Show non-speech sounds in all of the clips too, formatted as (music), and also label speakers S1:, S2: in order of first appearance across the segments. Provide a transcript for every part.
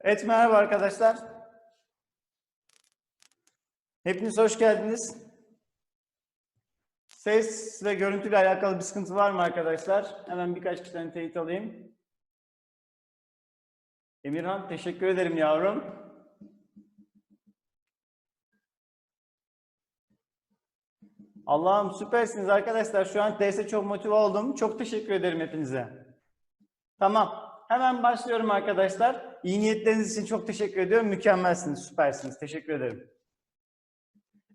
S1: Evet merhaba arkadaşlar. Hepiniz hoş geldiniz. Ses ve görüntüyle alakalı bir sıkıntı var mı arkadaşlar? Hemen birkaç kişiden teyit alayım. Emirhan teşekkür ederim yavrum. Allah'ım süpersiniz arkadaşlar. Şu an derse çok motive oldum. Çok teşekkür ederim hepinize. Tamam. Hemen başlıyorum arkadaşlar. İyi niyetleriniz için çok teşekkür ediyorum. Mükemmelsiniz, süpersiniz. Teşekkür ederim.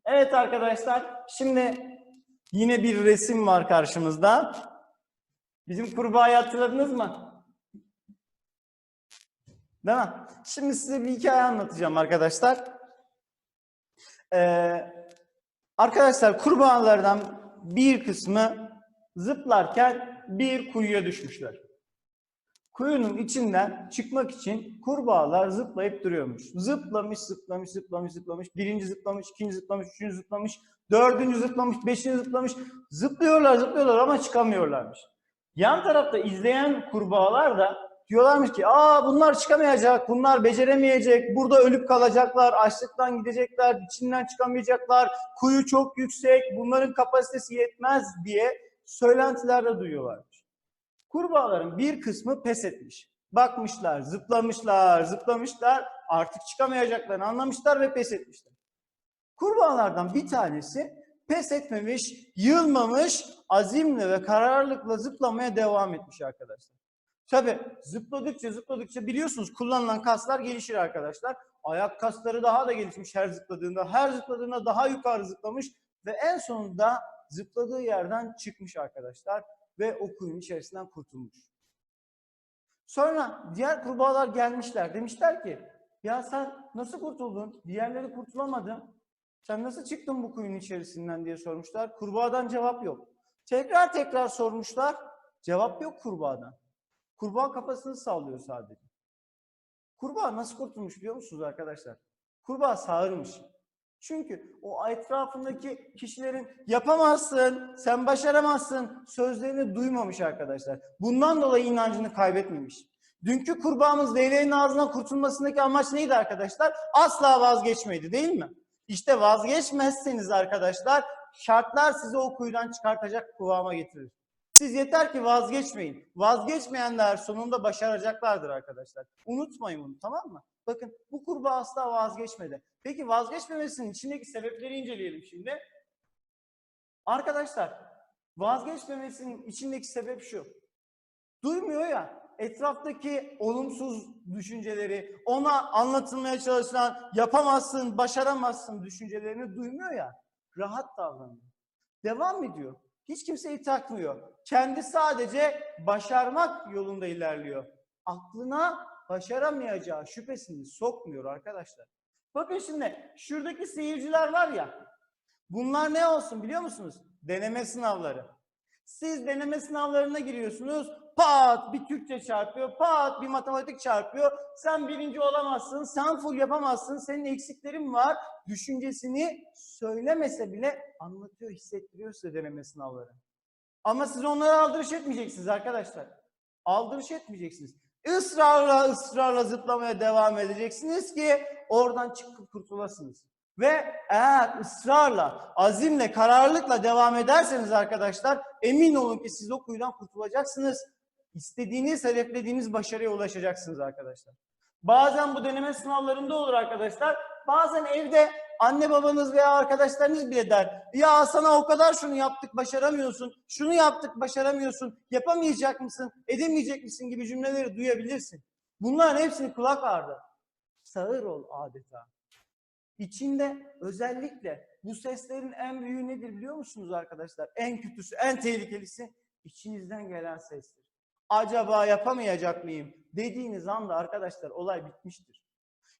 S1: Evet arkadaşlar, şimdi yine bir resim var karşımızda. Bizim kurbağayı hatırladınız mı? Değil mi? Şimdi size bir hikaye anlatacağım arkadaşlar. Ee, arkadaşlar kurbağalardan bir kısmı zıplarken bir kuyuya düşmüşler. Kuyunun içinden çıkmak için kurbağalar zıplayıp duruyormuş. Zıplamış, zıplamış, zıplamış, zıplamış. Birinci zıplamış, ikinci zıplamış, üçüncü zıplamış, dördüncü zıplamış, beşinci zıplamış. Zıplıyorlar, zıplıyorlar ama çıkamıyorlarmış. Yan tarafta izleyen kurbağalar da diyorlarmış ki aa bunlar çıkamayacak, bunlar beceremeyecek, burada ölüp kalacaklar, açlıktan gidecekler, içinden çıkamayacaklar, kuyu çok yüksek, bunların kapasitesi yetmez diye söylentilerde duyuyorlarmış. Kurbağaların bir kısmı pes etmiş. Bakmışlar, zıplamışlar, zıplamışlar, artık çıkamayacaklarını anlamışlar ve pes etmişler. Kurbağalardan bir tanesi pes etmemiş, yılmamış, azimle ve kararlılıkla zıplamaya devam etmiş arkadaşlar. Tabi zıpladıkça zıpladıkça biliyorsunuz kullanılan kaslar gelişir arkadaşlar. Ayak kasları daha da gelişmiş her zıpladığında. Her zıpladığında daha yukarı zıplamış ve en sonunda zıpladığı yerden çıkmış arkadaşlar ve o kuyunun içerisinden kurtulmuş. Sonra diğer kurbağalar gelmişler. Demişler ki ya sen nasıl kurtuldun? Diğerleri kurtulamadı. Sen nasıl çıktın bu kuyunun içerisinden diye sormuşlar. Kurbağadan cevap yok. Tekrar tekrar sormuşlar. Cevap yok kurbağadan. Kurbağa kafasını sallıyor sadece. Kurbağa nasıl kurtulmuş biliyor musunuz arkadaşlar? Kurbağa sağırmış. Çünkü o etrafındaki kişilerin yapamazsın, sen başaramazsın sözlerini duymamış arkadaşlar. Bundan dolayı inancını kaybetmemiş. Dünkü kurbağamız leyleğin ağzından kurtulmasındaki amaç neydi arkadaşlar? Asla vazgeçmeydi değil mi? İşte vazgeçmezseniz arkadaşlar şartlar sizi o kuyudan çıkartacak kıvama getirir. Siz yeter ki vazgeçmeyin. Vazgeçmeyenler sonunda başaracaklardır arkadaşlar. Unutmayın bunu tamam mı? Bakın bu kurbağa asla vazgeçmedi. Peki vazgeçmemesinin içindeki sebepleri inceleyelim şimdi. Arkadaşlar vazgeçmemesinin içindeki sebep şu. Duymuyor ya etraftaki olumsuz düşünceleri, ona anlatılmaya çalışılan yapamazsın, başaramazsın düşüncelerini duymuyor ya. Rahat davranıyor. Devam ediyor. Hiç kimseyi takmıyor. Kendi sadece başarmak yolunda ilerliyor. Aklına başaramayacağı şüphesini sokmuyor arkadaşlar. Bakın şimdi şuradaki seyirciler var ya. Bunlar ne olsun biliyor musunuz? Deneme sınavları. Siz deneme sınavlarına giriyorsunuz. Pat bir Türkçe çarpıyor. Pat bir matematik çarpıyor. Sen birinci olamazsın. Sen full yapamazsın. Senin eksiklerin var. Düşüncesini söylemese bile anlatıyor, hissettiriyor size deneme sınavları. Ama siz onlara aldırış etmeyeceksiniz arkadaşlar. Aldırış etmeyeceksiniz. Israrla ısrarla zıplamaya devam edeceksiniz ki oradan çıkıp kurtulasınız. Ve eğer ısrarla, azimle, kararlılıkla devam ederseniz arkadaşlar emin olun ki siz o kuyudan kurtulacaksınız. İstediğiniz, hedeflediğiniz başarıya ulaşacaksınız arkadaşlar. Bazen bu deneme sınavlarında olur arkadaşlar. Bazen evde anne babanız veya arkadaşlarınız bile der. Ya sana o kadar şunu yaptık başaramıyorsun. Şunu yaptık başaramıyorsun. Yapamayacak mısın? Edemeyecek misin gibi cümleleri duyabilirsin. Bunların hepsini kulak ardı. Sağır ol adeta. İçinde özellikle bu seslerin en büyüğü nedir biliyor musunuz arkadaşlar? En kötüsü, en tehlikelisi içinizden gelen sestir. Acaba yapamayacak mıyım dediğiniz anda arkadaşlar olay bitmiştir.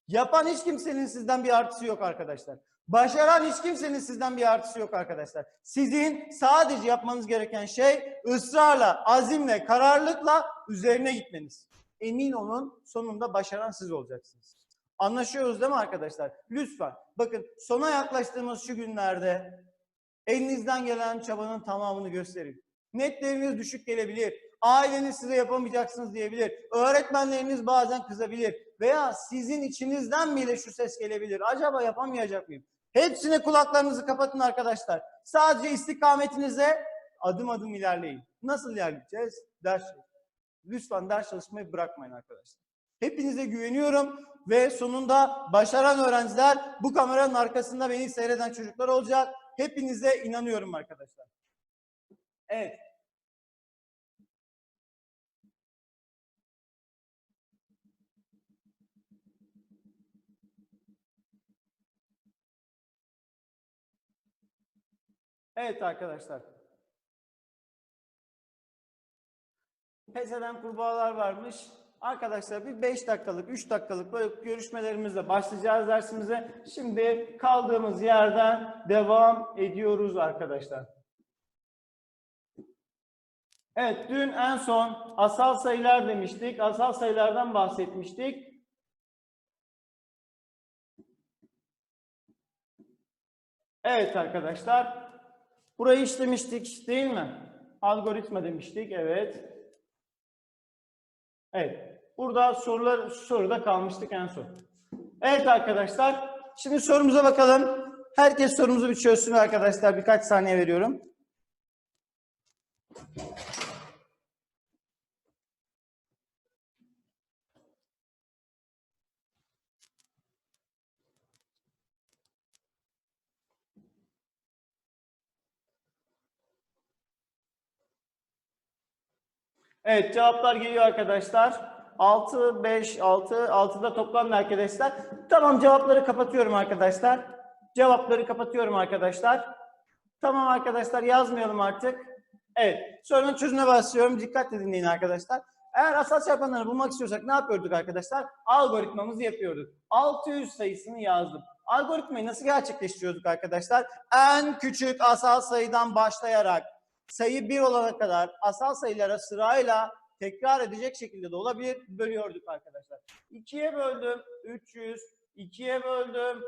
S1: Yapan hiç kimsenin sizden bir artısı yok arkadaşlar. Başaran hiç kimsenin sizden bir artısı yok arkadaşlar. Sizin sadece yapmanız gereken şey ısrarla, azimle, kararlılıkla üzerine gitmeniz. Emin olun sonunda başaran siz olacaksınız. Anlaşıyoruz değil mi arkadaşlar? Lütfen bakın sona yaklaştığımız şu günlerde elinizden gelen çabanın tamamını gösterin. Netleriniz düşük gelebilir Aileniz size yapamayacaksınız diyebilir. Öğretmenleriniz bazen kızabilir. Veya sizin içinizden bile şu ses gelebilir. Acaba yapamayacak mıyım? Hepsine kulaklarınızı kapatın arkadaşlar. Sadece istikametinize adım adım ilerleyin. Nasıl ilerleyeceğiz? Ders. Lütfen ders çalışmayı bırakmayın arkadaşlar. Hepinize güveniyorum ve sonunda başaran öğrenciler bu kameranın arkasında beni seyreden çocuklar olacak. Hepinize inanıyorum arkadaşlar. Evet. Evet arkadaşlar. Pes eden kurbağalar varmış. Arkadaşlar bir 5 dakikalık, 3 dakikalık görüşmelerimizle başlayacağız dersimize. Şimdi kaldığımız yerden devam ediyoruz arkadaşlar. Evet, dün en son asal sayılar demiştik. Asal sayılardan bahsetmiştik. Evet arkadaşlar. Burayı işlemiştik değil mi? Algoritma demiştik. Evet. Evet. Burada sorular soruda kalmıştık en son. Evet arkadaşlar. Şimdi sorumuza bakalım. Herkes sorumuzu bir çözsün arkadaşlar. Birkaç saniye veriyorum. Evet cevaplar geliyor arkadaşlar. 6, 5, 6, 6'da toplamda arkadaşlar. Tamam cevapları kapatıyorum arkadaşlar. Cevapları kapatıyorum arkadaşlar. Tamam arkadaşlar yazmayalım artık. Evet sorunun çözümüne başlıyorum. Dikkatle dinleyin arkadaşlar. Eğer asal çarpanları bulmak istiyorsak ne yapıyorduk arkadaşlar? Algoritmamızı yapıyorduk. 600 sayısını yazdım. Algoritmayı nasıl gerçekleştiriyorduk arkadaşlar? En küçük asal sayıdan başlayarak sayı 1 olana kadar asal sayılara sırayla tekrar edecek şekilde de olabilir. Bölüyorduk arkadaşlar. 2'ye böldüm 300, 2'ye böldüm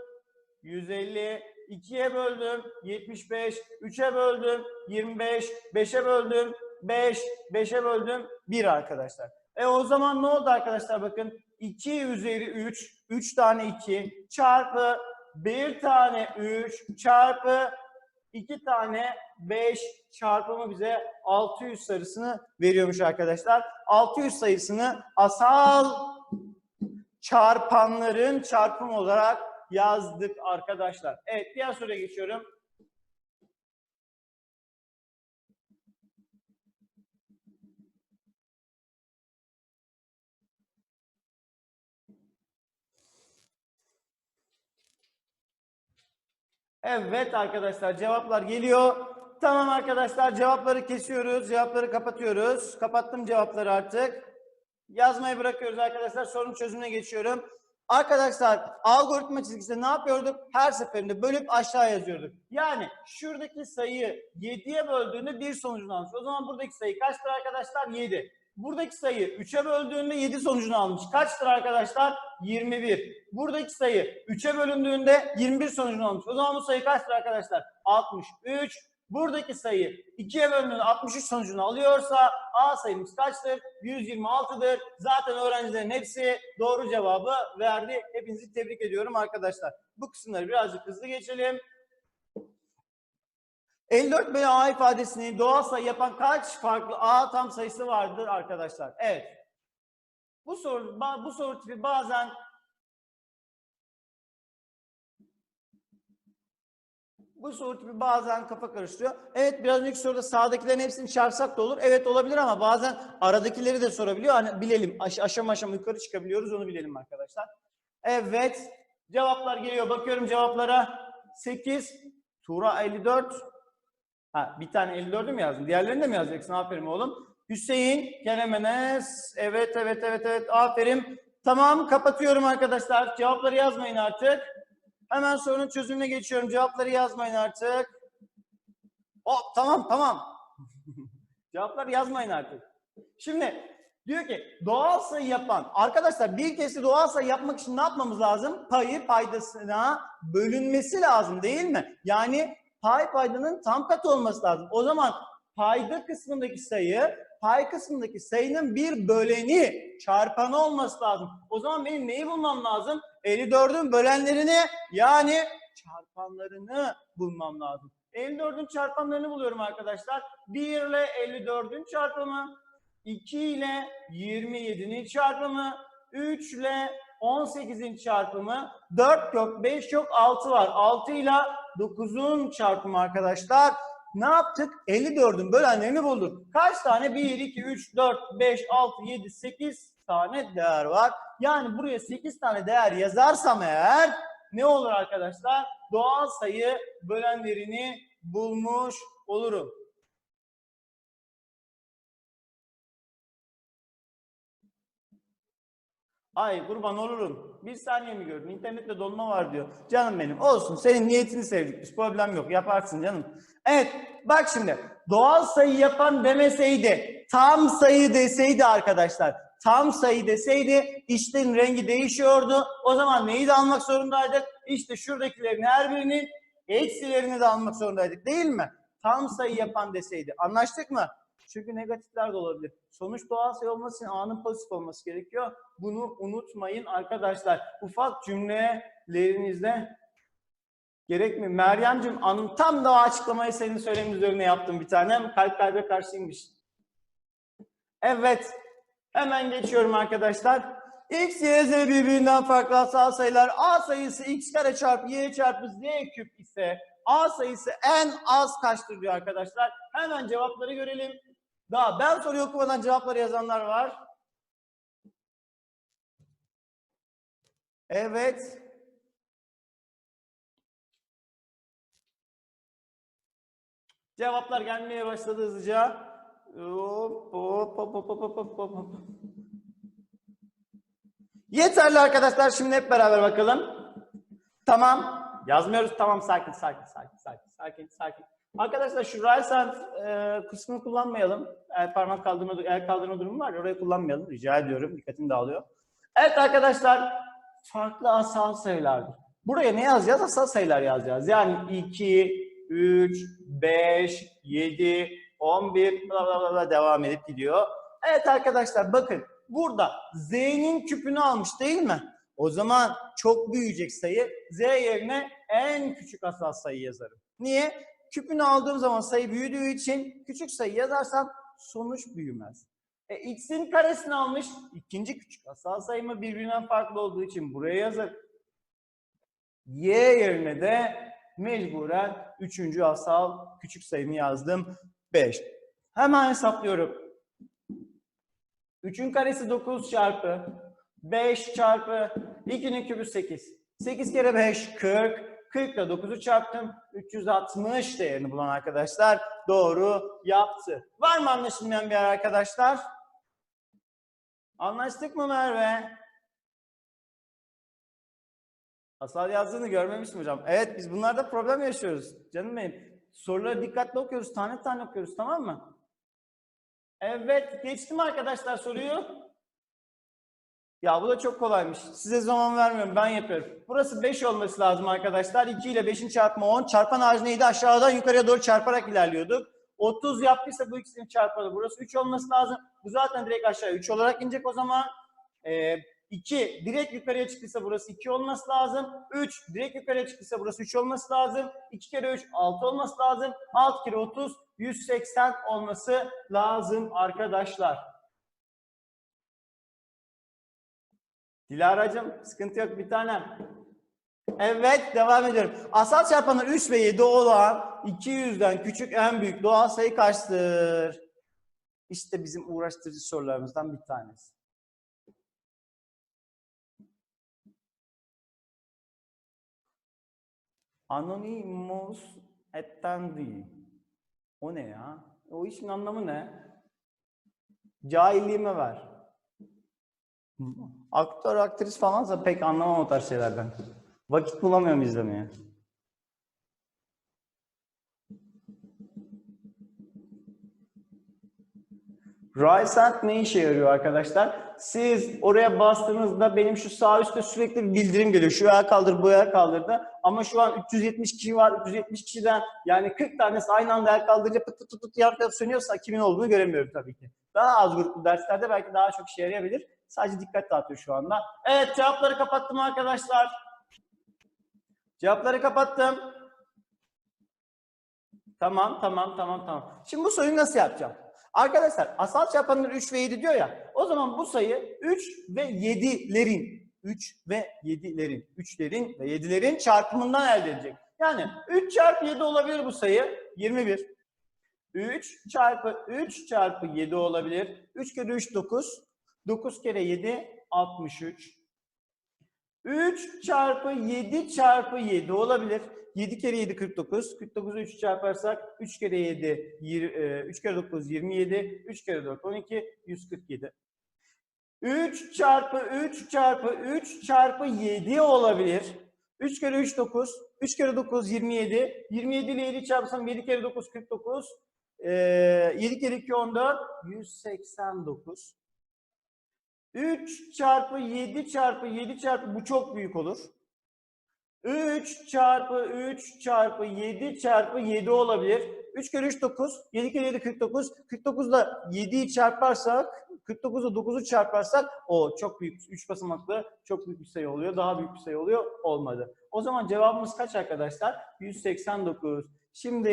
S1: 150, 2'ye böldüm 75, 3'e böldüm 25, 5'e böldüm 5, 5'e böldüm 1 arkadaşlar. E o zaman ne oldu arkadaşlar bakın 2 üzeri 3, 3 tane 2 çarpı 1 tane 3 çarpı 2 tane 5 çarpımı bize 600 sayısını veriyormuş arkadaşlar. 600 sayısını asal çarpanların çarpımı olarak yazdık arkadaşlar. Evet diğer soruya geçiyorum. Evet arkadaşlar cevaplar geliyor. Tamam arkadaşlar cevapları kesiyoruz. Cevapları kapatıyoruz. Kapattım cevapları artık. Yazmayı bırakıyoruz arkadaşlar. Sorun çözümüne geçiyorum. Arkadaşlar algoritma çizgisinde ne yapıyorduk? Her seferinde bölüp aşağı yazıyorduk. Yani şuradaki sayıyı 7'ye böldüğünde bir sonucunu almış. O zaman buradaki sayı kaçtır arkadaşlar? 7. Buradaki sayı 3'e böldüğünde 7 sonucunu almış. Kaçtır arkadaşlar? 21. Buradaki sayı 3'e bölündüğünde 21 sonucunu almış. O zaman bu sayı kaçtır arkadaşlar? 63. Buradaki sayı 2'ye bölündüğünde 63 sonucunu alıyorsa A sayımız kaçtır? 126'dır. Zaten öğrencilerin hepsi doğru cevabı verdi. Hepinizi tebrik ediyorum arkadaşlar. Bu kısımları birazcık hızlı geçelim. 54 veya A ifadesini doğal sayı yapan kaç farklı A tam sayısı vardır arkadaşlar? Evet. Bu soru bu soru tipi bazen bu soru tipi bazen kafa karıştırıyor. Evet biraz önceki soruda sağdakilerin hepsini çarpsak da olur. Evet olabilir ama bazen aradakileri de sorabiliyor. Hani bilelim aş- aşama aşama yukarı çıkabiliyoruz onu bilelim arkadaşlar. Evet cevaplar geliyor. Bakıyorum cevaplara. 8 Tuğra 54 Ha, bir tane 54'ü mü yazdın? Diğerlerini de mi yazacaksın? Aferin oğlum. Hüseyin, Kerem Enes. Evet, evet, evet, evet. Aferin. Tamam, kapatıyorum arkadaşlar. Cevapları yazmayın artık. Hemen sorunun çözümüne geçiyorum. Cevapları yazmayın artık. Oh, tamam, tamam. (laughs) Cevapları yazmayın artık. Şimdi diyor ki doğal sayı yapan arkadaşlar bir de doğal sayı yapmak için ne yapmamız lazım? Payı paydasına bölünmesi lazım değil mi? Yani pay paydanın tam katı olması lazım. O zaman payda kısmındaki sayı pay kısmındaki sayının bir böleni çarpanı olması lazım. O zaman benim neyi bulmam lazım? 54'ün bölenlerini yani çarpanlarını bulmam lazım. 54'ün çarpanlarını buluyorum arkadaşlar. 1 ile 54'ün çarpımı, 2 ile 27'nin çarpımı, 3 ile 18'in çarpımı, 4 yok, 5 yok, 6 var. 6 ile 9'un çarpımı arkadaşlar. Ne yaptık? 54'ün bölenlerini bulduk. Kaç tane? 1, 2, 3, 4, 5, 6, 7, 8 tane değer var. Yani buraya 8 tane değer yazarsam eğer ne olur arkadaşlar? Doğal sayı bölenlerini bulmuş olurum. Ay kurban olurum. Bir saniye mi gördün? İnternette dolma var diyor. Canım benim olsun. Senin niyetini sevdik biz. Problem yok. Yaparsın canım. Evet bak şimdi. Doğal sayı yapan demeseydi, tam sayı deseydi arkadaşlar. Tam sayı deseydi işlerin rengi değişiyordu. O zaman neyi de almak zorundaydık? İşte şuradakilerin her birinin eksilerini de almak zorundaydık değil mi? Tam sayı yapan deseydi. Anlaştık mı? Çünkü negatifler de olabilir. Sonuç doğal sayı olması için A'nın pozitif olması gerekiyor. Bunu unutmayın arkadaşlar. Ufak cümlelerinizde gerek mi? Meryem'cim anın tam da o açıklamayı senin söylemin üzerine yaptım bir tanem. Kalp kalbe karşıymış. Evet. Hemen geçiyorum arkadaşlar. X, Y, Z birbirinden farklı asal sayılar. A sayısı x kare çarpı y çarpı z küp ise A sayısı en az kaçtır diyor arkadaşlar. Hemen cevapları görelim. Daha ben soruyu okumadan cevapları yazanlar var. Evet. Cevaplar gelmeye başladı hızlıca. Hop, hop, hop, hop, hop, hop, hop. Yeterli arkadaşlar. Şimdi hep beraber bakalım. Tamam. Yazmıyoruz. Tamam sakin sakin sakin sakin sakin sakin. Arkadaşlar şu Rysant e, kısmını kullanmayalım. El parmak kaldırma, el kaldırma durumu var. Orayı kullanmayalım. Rica ediyorum. Dikkatim dağılıyor. Evet arkadaşlar. Farklı asal sayılardır. Buraya ne yazacağız? Asal sayılar yazacağız. Yani 2, 3, 5, 7, 11 bla bla bla bla devam edip gidiyor. Evet arkadaşlar bakın burada z'nin küpünü almış değil mi? O zaman çok büyüyecek sayı z yerine en küçük asal sayı yazarım. Niye? Küpünü aldığım zaman sayı büyüdüğü için küçük sayı yazarsam sonuç büyümez. E, x'in karesini almış. ikinci küçük asal sayımı birbirinden farklı olduğu için buraya yazar. Y yerine de mecburen üçüncü asal küçük sayımı yazdım. 5. Hemen hesaplıyorum. 3'ün karesi 9 çarpı 5 çarpı 2'nin kübü 8. 8 kere 5 40. 40 ile 9'u çarptım. 360 değerini bulan arkadaşlar doğru yaptı. Var mı anlaşılmayan bir yer arkadaşlar? Anlaştık mı Merve? Asal yazdığını görmemiştim hocam. Evet biz bunlarda problem yaşıyoruz. Canım benim. Soruları dikkatli okuyoruz. Tane tane okuyoruz tamam mı? Evet. Geçtim arkadaşlar soruyu. Ya bu da çok kolaymış. Size zaman vermiyorum. Ben yapıyorum. Burası 5 olması lazım arkadaşlar. 2 ile 5'in çarpımı 10. Çarpan ağacı neydi? Aşağıdan yukarıya doğru çarparak ilerliyorduk. 30 yaptıysa bu ikisinin çarpanı. Burası 3 olması lazım. Bu zaten direkt aşağıya 3 olarak inecek o zaman. Ee, 2 direkt yukarıya çıktıysa burası 2 olması lazım. 3 direkt yukarıya çıktıysa burası 3 olması lazım. 2 kere 3 6 olması lazım. 6 kere 30 180 olması lazım arkadaşlar. Dilara'cığım sıkıntı yok bir tanem. Evet devam ediyorum. Asal çarpanı 3 ve 7 olan 200'den küçük en büyük doğal sayı kaçtır? İşte bizim uğraştırıcı sorularımızdan bir tanesi. Anonymous attendee. O ne ya? O işin anlamı ne? Cahilliğime ver. Aktör, aktris falansa pek anlamam o tarz şeylerden. Vakit bulamıyorum izlemeye. Rysant ne işe yarıyor arkadaşlar? siz oraya bastığınızda benim şu sağ üstte sürekli bir bildirim geliyor. Şu ayağı kaldır, bu ayağı kaldırdı. Ama şu an 370 kişi var. 370 kişiden yani 40 tanesi aynı anda ayak kaldırınca pıt pıt pıt pıt yan taraf sönüyorsa kimin olduğunu göremiyorum tabii ki. Daha az gruplu derslerde belki daha çok işe yarayabilir. Sadece dikkat dağıtıyor şu anda. Evet cevapları kapattım arkadaşlar. Cevapları kapattım. Tamam, tamam, tamam, tamam. Şimdi bu soruyu nasıl yapacağım? Arkadaşlar asal çarpanları 3 ve 7 diyor ya. O zaman bu sayı 3 ve 7'lerin 3 ve 7'lerin 3'lerin ve 7'lerin çarpımından elde edecek. Yani 3 çarpı 7 olabilir bu sayı 21. 3 çarpı 3 çarpı 7 olabilir. 3 kere 3 9. 9 kere 7 63. 3 çarpı 7 çarpı 7 olabilir. 7 kere 7 49. 49'u 3 çarparsak 3 kere 7 yir- e, 3 kere 9 27. 3 kere 4 12 147. 3 çarpı 3 çarpı 3 çarpı 7 olabilir. 3 kere 3 9. 3 kere 9 27. 27 ile 7 çarpsam 7 kere 9 49. Ee, 7 kere 2 14. 189. 3 çarpı 7 çarpı 7 çarpı bu çok büyük olur. 3 çarpı 3 çarpı 7 çarpı 7 olabilir. 3 kere 3 9, 7 kere 7 49. 49 ile 7'yi çarparsak, 49 ile 9'u çarparsak o çok büyük 3 basamaklı çok büyük bir sayı oluyor. Daha büyük bir sayı oluyor. Olmadı. O zaman cevabımız kaç arkadaşlar? 189. Şimdi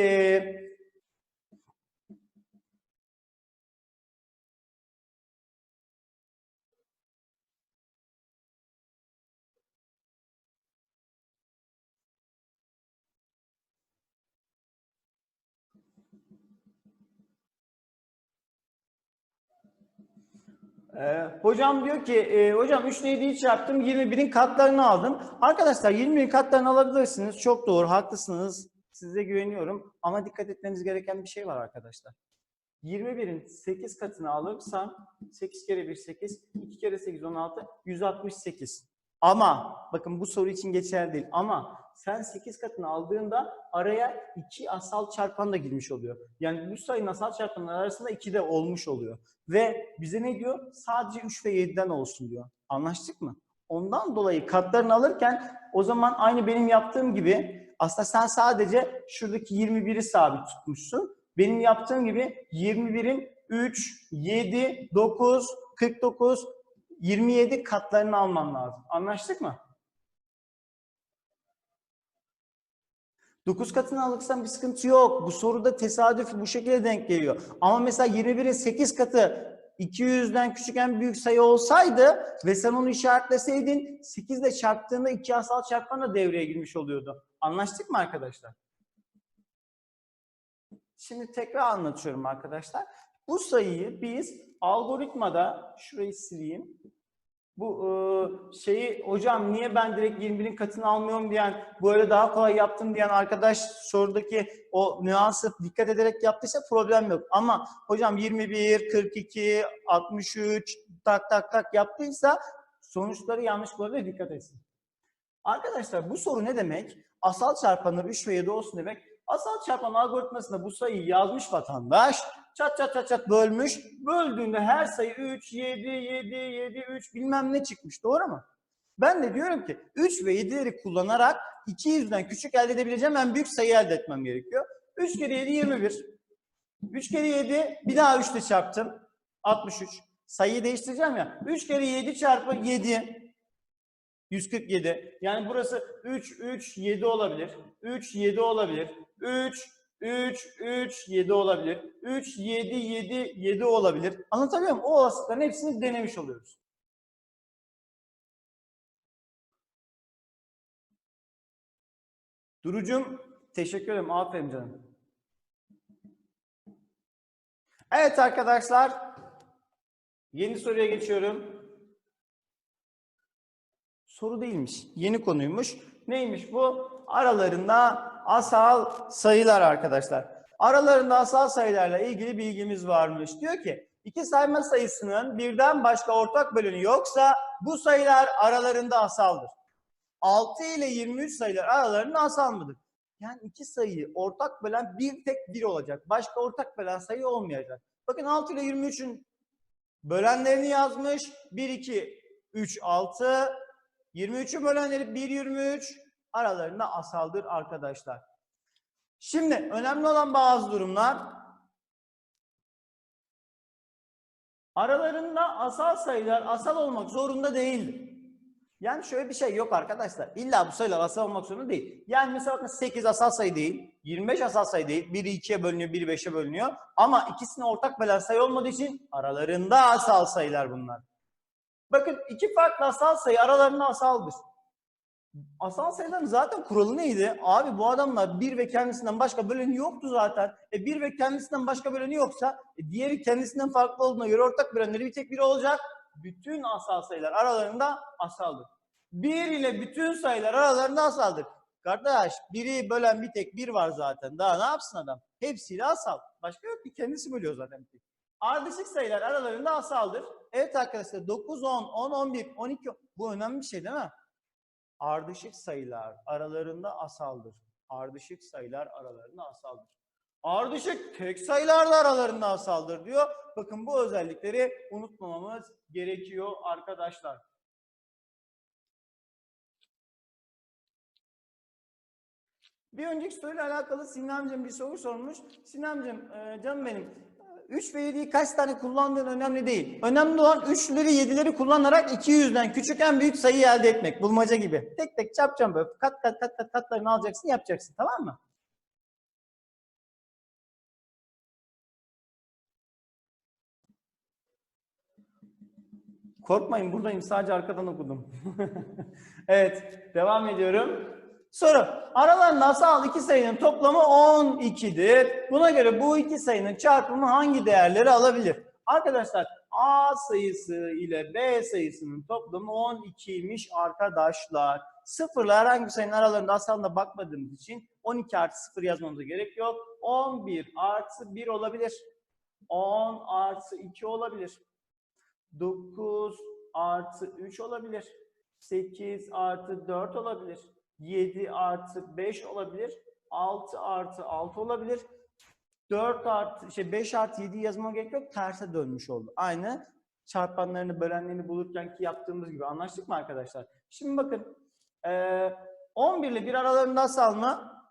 S1: Ee, hocam diyor ki, e, hocam 3 ile 7'yi çarptım, 21'in katlarını aldım. Arkadaşlar 21'in katlarını alabilirsiniz. Çok doğru, haklısınız. Size güveniyorum. Ama dikkat etmeniz gereken bir şey var arkadaşlar. 21'in 8 katını alırsam 8 kere 1 8, 2 kere 8 16, 168. Ama bakın bu soru için geçerli değil. Ama sen 8 katını aldığında araya 2 asal çarpan da girmiş oluyor. Yani bu sayının asal çarpanları arasında 2 de olmuş oluyor. Ve bize ne diyor? Sadece 3 ve 7'den olsun diyor. Anlaştık mı? Ondan dolayı katlarını alırken o zaman aynı benim yaptığım gibi aslında sen sadece şuradaki 21'i sabit tutmuşsun. Benim yaptığım gibi 21'in 3, 7, 9, 49, 27 katlarını alman lazım. Anlaştık mı? 9 katını alırsan bir sıkıntı yok. Bu soruda tesadüf bu şekilde denk geliyor. Ama mesela 21'in 8 katı 200'den küçük en büyük sayı olsaydı ve sen onu işaretleseydin 8 ile çarptığında iki asal çarpan da devreye girmiş oluyordu. Anlaştık mı arkadaşlar? Şimdi tekrar anlatıyorum arkadaşlar. Bu sayıyı biz algoritmada şurayı sileyim. Bu e, şeyi hocam niye ben direkt 21'in katını almıyorum diyen böyle daha kolay yaptım diyen arkadaş sorudaki o nüansı dikkat ederek yaptıysa problem yok. Ama hocam 21, 42, 63 tak tak tak yaptıysa sonuçları yanlış olabilir dikkat etsin. Arkadaşlar bu soru ne demek? Asal çarpanları 3 ve 7 olsun demek. Asal çarpan algoritmasında bu sayıyı yazmış vatandaş. Çat çat çat çat bölmüş. Böldüğünde her sayı 3, 7, 7, 7, 3 bilmem ne çıkmış. Doğru mu? Ben de diyorum ki 3 ve 7'leri kullanarak 200'den küçük elde edebileceğim en büyük sayı elde etmem gerekiyor. 3 kere 7 21. 3 kere 7 bir daha 3 ile çarptım. 63. Sayıyı değiştireceğim ya. 3 kere 7 çarpı 7. 147. Yani burası 3, 3, 7 olabilir. 3, 7 olabilir. 3, 3, 3, 7 olabilir. 3, 7, 7, 7 olabilir. Anlatabiliyor muyum? O olasılıkların hepsini denemiş oluyoruz. Durucum teşekkür ederim. Aferin canım. Evet arkadaşlar. Yeni soruya geçiyorum. Soru değilmiş. Yeni konuymuş. Neymiş bu? Aralarında asal sayılar arkadaşlar. Aralarında asal sayılarla ilgili bilgimiz varmış. Diyor ki iki sayma sayısının birden başka ortak böleni yoksa bu sayılar aralarında asaldır. 6 ile 23 sayılar aralarında asal mıdır? Yani iki sayıyı ortak bölen bir tek bir olacak. Başka ortak bölen sayı olmayacak. Bakın 6 ile 23'ün Bölenlerini yazmış. 1, 2, 3, 6. 23'ün bölenleri 1, 23. Aralarında asaldır arkadaşlar. Şimdi önemli olan bazı durumlar. Aralarında asal sayılar asal olmak zorunda değildir. Yani şöyle bir şey yok arkadaşlar. İlla bu sayılar asal olmak zorunda değil. Yani mesela bakın 8 asal sayı değil, 25 asal sayı değil. Biri 2'ye bölünüyor, biri 5'e bölünüyor. Ama ikisine ortak bölen sayı olmadığı için aralarında asal sayılar bunlar. Bakın iki farklı asal sayı aralarında asaldır. Asal sayıların zaten kuralı neydi? Abi bu adamlar bir ve kendisinden başka böleni yoktu zaten. E bir ve kendisinden başka böleni yoksa e diğeri kendisinden farklı olduğuna göre ortak bölenleri bir tek biri olacak. Bütün asal sayılar aralarında asaldır. Bir ile bütün sayılar aralarında asaldır. Kardeş biri bölen bir tek bir var zaten. Daha ne yapsın adam? Hepsiyle asal. Başka yok ki kendisi bölüyor zaten. Ardışık sayılar aralarında asaldır. Evet arkadaşlar 9, 10, 10, 11, 12 bu önemli bir şey değil mi? Ardışık sayılar aralarında asaldır. Ardışık sayılar aralarında asaldır. Ardışık tek sayılar da aralarında asaldır diyor. Bakın bu özellikleri unutmamamız gerekiyor arkadaşlar. Bir önceki soruyla alakalı Sinemciğim bir soru sormuş. Sinemciğim e, canım benim 3 ve 7'yi kaç tane kullandığın önemli değil. Önemli olan 3'leri 7'leri kullanarak 200'den küçük en büyük sayıyı elde etmek. Bulmaca gibi. Tek tek çarpacağım böyle. Kat kat kat kat katlarını alacaksın yapacaksın tamam mı? Korkmayın buradayım sadece arkadan okudum. (laughs) evet devam ediyorum. Soru. Aralarında asal iki sayının toplamı 12'dir. Buna göre bu iki sayının çarpımı hangi değerleri alabilir? Arkadaşlar A sayısı ile B sayısının toplamı 12'ymiş arkadaşlar. Sıfırla herhangi bir sayının aralarında asalına bakmadığımız için 12 artı 0 yazmamıza gerek yok. 11 artı 1 olabilir. 10 artı 2 olabilir. 9 artı 3 olabilir. 8 artı 4 olabilir. 7 artı 5 olabilir. 6 artı 6 olabilir. 4 artı şey 5 artı 7 yazmama gerek yok. Terse dönmüş oldu. Aynı çarpanlarını bölenlerini bulurken ki yaptığımız gibi anlaştık mı arkadaşlar? Şimdi bakın ee, 11 ile 1 aralarında asal mı?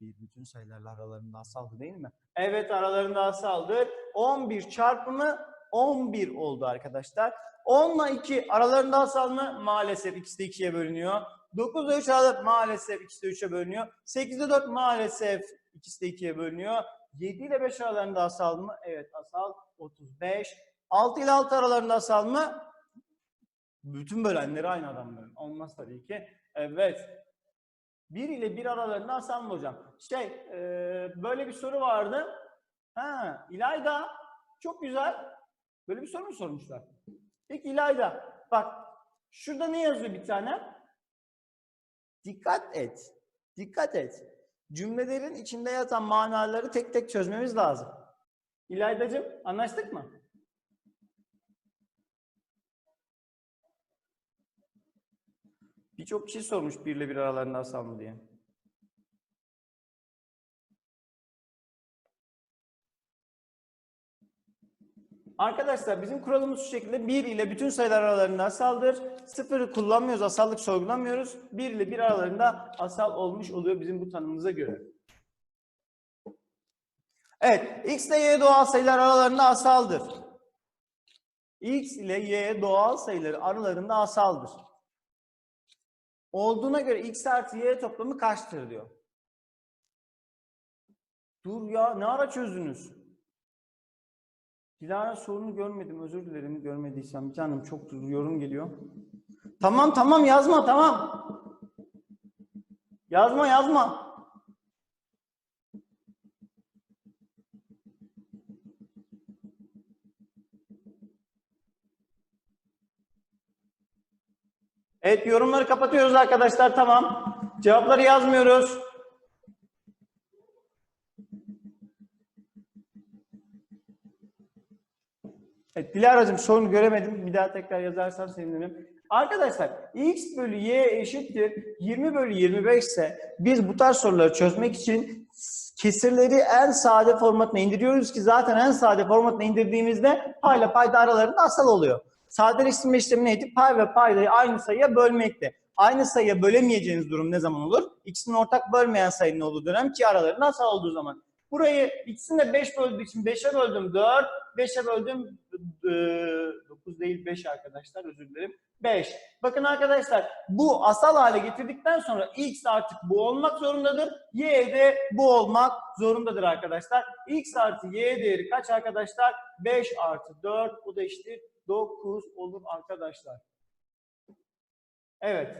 S1: Bir bütün sayılarla aralarında asaldı değil mi? Evet aralarında asaldır. 11 çarpımı 11 oldu arkadaşlar. 10 ile 2 aralarında asal mı? Maalesef ikisi de 2'ye bölünüyor. 9 ile 3 aralarında maalesef ikisi de 3'e bölünüyor. 8 ile 4 maalesef ikisi de 2'ye bölünüyor. 7 ile 5 aralarında asal mı? Evet asal 35. 6 ile 6 aralarında asal mı? Bütün bölenleri aynı adam bölün. Olmaz tabii ki. Evet. 1 ile 1 aralarında asal mı hocam? Şey, e, böyle bir soru vardı. Ha, İlayda çok güzel. Böyle bir soru mu sormuşlar? Peki İlayda bak şurada ne yazıyor bir tane? Dikkat et. Dikkat et. Cümlelerin içinde yatan manaları tek tek çözmemiz lazım. İlaydacığım anlaştık mı? Birçok kişi sormuş bir ile bir aralarında asal mı diye. Arkadaşlar bizim kuralımız şu şekilde 1 ile bütün sayılar aralarında asaldır. 0'ı kullanmıyoruz, asallık sorgulamıyoruz. 1 ile 1 aralarında asal olmuş oluyor bizim bu tanımımıza göre. Evet, x ile y doğal sayılar aralarında asaldır. x ile y doğal sayıları aralarında asaldır. Olduğuna göre x artı y toplamı kaçtır diyor. Dur ya ne ara çözdünüz? Dilara sorunu görmedim. Özür dilerim görmediysem. Canım çok yorum geliyor. Tamam tamam yazma tamam. Yazma yazma. Evet yorumları kapatıyoruz arkadaşlar tamam. Cevapları yazmıyoruz. Evet, Dilara'cığım sorunu göremedim. Bir daha tekrar yazarsan sevinirim. Arkadaşlar x bölü y eşittir 20 bölü 25 ise biz bu tarz soruları çözmek için kesirleri en sade formatına indiriyoruz ki zaten en sade formatına indirdiğimizde payla payda aralarında asal oluyor. Sadeleştirme işlemi neydi? Pay ve paydayı aynı sayıya bölmekti. Aynı sayıya bölemeyeceğiniz durum ne zaman olur? İkisinin ortak bölmeyen sayının olduğu dönem ki aralarında asal olduğu zaman. Burayı ikisini de 5 böldüğü için 5'e böldüm 4, 5'e böldüm 9 değil 5 arkadaşlar özür dilerim. 5. Bakın arkadaşlar bu asal hale getirdikten sonra x artık bu olmak zorundadır. Y de bu olmak zorundadır arkadaşlar. x artı y değeri kaç arkadaşlar? 5 artı 4 bu da işte 9 olur arkadaşlar. Evet.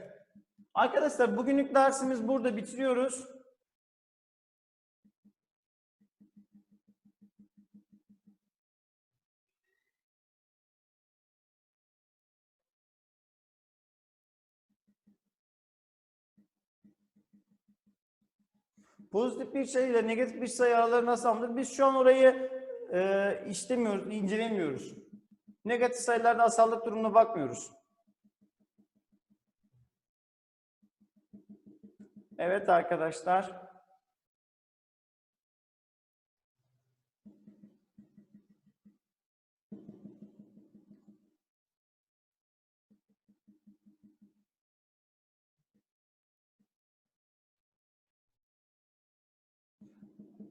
S1: Arkadaşlar bugünlük dersimiz burada bitiriyoruz. Pozitif bir sayı ile negatif bir sayı aralarını nasıl anlatır? Biz şu an orayı e, işlemiyoruz, incelemiyoruz. Negatif sayılarda asallık durumuna bakmıyoruz. Evet arkadaşlar.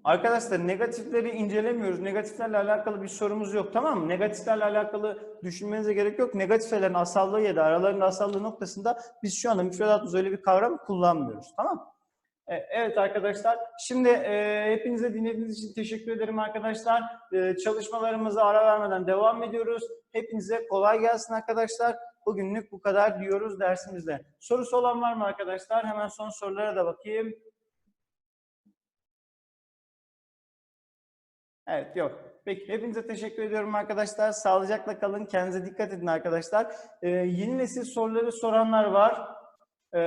S1: Arkadaşlar negatifleri incelemiyoruz. Negatiflerle alakalı bir sorumuz yok tamam mı? Negatiflerle alakalı düşünmenize gerek yok. Negatiflerin asallığı ya da aralarında asallığı noktasında biz şu anda müfredatımızda öyle bir kavram kullanmıyoruz tamam mı? E, Evet arkadaşlar, şimdi e, hepinize dinlediğiniz için teşekkür ederim arkadaşlar. E, çalışmalarımıza ara vermeden devam ediyoruz. Hepinize kolay gelsin arkadaşlar. Bugünlük bu kadar diyoruz dersimizde. Sorusu olan var mı arkadaşlar? Hemen son sorulara da bakayım. Evet yok. Peki hepinize teşekkür ediyorum arkadaşlar. Sağlıcakla kalın. Kendinize dikkat edin arkadaşlar. Ee, yeni nesil soruları soranlar var. Ee,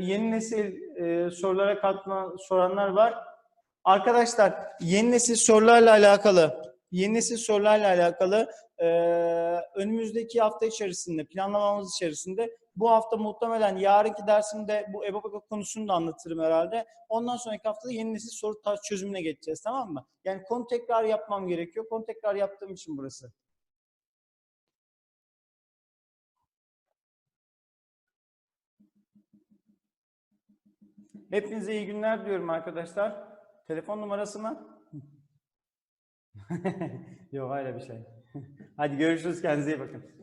S1: yeni nesil e, sorulara katma soranlar var. Arkadaşlar yeni nesil sorularla alakalı yeni nesil sorularla alakalı e, önümüzdeki hafta içerisinde planlamamız içerisinde bu hafta muhtemelen yarınki dersimde bu EBA konusunu da anlatırım herhalde. Ondan sonraki haftada yeni nesil soru çözümüne geçeceğiz tamam mı? Yani konu tekrar yapmam gerekiyor. Konu tekrar yaptığım için burası. Hepinize iyi günler diyorum arkadaşlar. Telefon numarası mı? (laughs) Yok öyle bir şey. (laughs) Hadi görüşürüz kendinize iyi bakın.